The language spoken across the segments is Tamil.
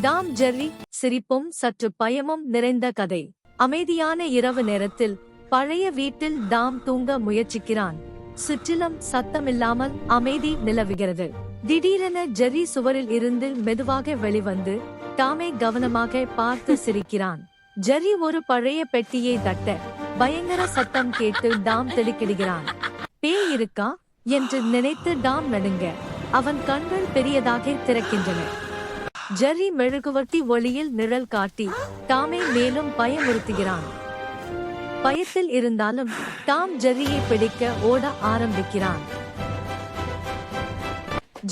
டாம் ஜெர்ரி சிரிப்பும் சற்று பயமும் நிறைந்த கதை. அமைதியான இரவு நேரத்தில் பழைய வீட்டில் டாம் தூங்க முயற்சிக்கிறான். சுற்றிலும் சத்தமில்லாமல் அமைதி நிலவுகிறது. திடீரென ஜெர்ரி சுவரில் இருந்து மெதுவாக வெளிவந்து டாமை கவனமாக பார்த்து சிரிக்கிறான். ஜெர்ரி ஒரு பழைய பெட்டியை தட்ட பயங்கர சத்தம் கேட்டு டாம் திடுக்கிடுகிறான். பேய் இருக்கா? என்று நினைத்து டாம் நடுங்க. அவன் கண்கள் பெரியதாக திறக்கின்றன. ஜெர்ரி மெழுகுவர்த்தி ஒளியில் நிழல் காட்டி டாமை மேலும் பயமுறுத்துகிறான். பயத்தில் இருந்தாலும் டாம் ஜெர்ரியை பிடிக்க ஓட ஆரம்பிக்கிறான்.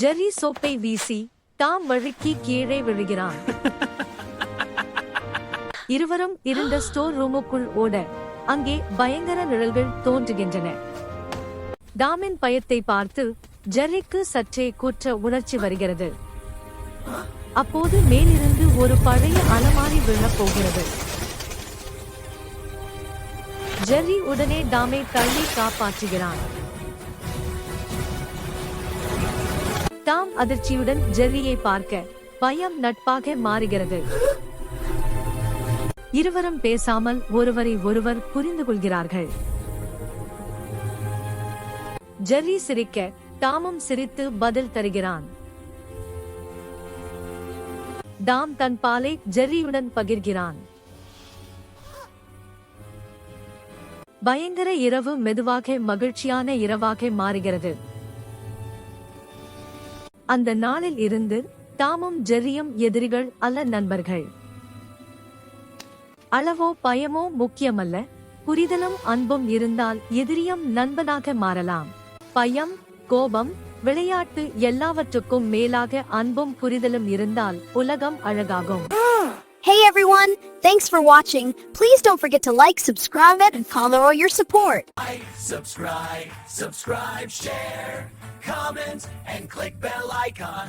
ஜெர்ரி சோப்பை வீசி டாம் வழுக்கி கீழே விழுகிறான். இருவரும் இருந்த ஸ்டோர் ரூமுக்குள் ஓட அங்கே பயங்கர நிழல்கள் தோன்றுகின்றன. டாமின் பயத்தை பார்த்து ஜெர்ரிக்கு சற்றே குற்ற உணர்ச்சி வருகிறது. அப்போது மேலிருந்து ஒரு பழைய அலமாரி விழப் போகிறது. ஜெர்ரி உடனே டாமை தள்ளி காப்பாற்றுகிறான். டாம் அதிர்ச்சியுடன் ஜெர்ரியை பார்க்க பயம் நட்பாக மாறுகிறது. இருவரும் பேசாமல் ஒருவரை ஒருவர் புரிந்து கொள்கிறார்கள். ஜெர்ரி சிரிக்க டாமும் சிரித்து பதில் தருகிறான். டாம் தன் பாலை ஜெர்ரியுடன் பகிர்கிறான். பயங்கர இரவு மெதுவாக மகிழ்ச்சியான இரவாக மாறுகிறது. அந்த நாளில் இருந்து தாமும் ஜெர்ரியும் எதிரிகள் அல்ல நண்பர்கள். அளவோ பயமோ முக்கியமல்ல புரிதலும் அன்பும் இருந்தால் எதிரியும் நண்பனாக மாறலாம். பயம் கோபம் விளையாட்டு எல்லாவற்றுக்கும் மேலாக அன்பும் புரிதலும் இருந்தால் உலகம் அழகாகும் Hey everyone, thanks for watching. Please don't forget to like, subscribe, and comment all your support. subscribe, subscribe, share, comment, and click bell icon.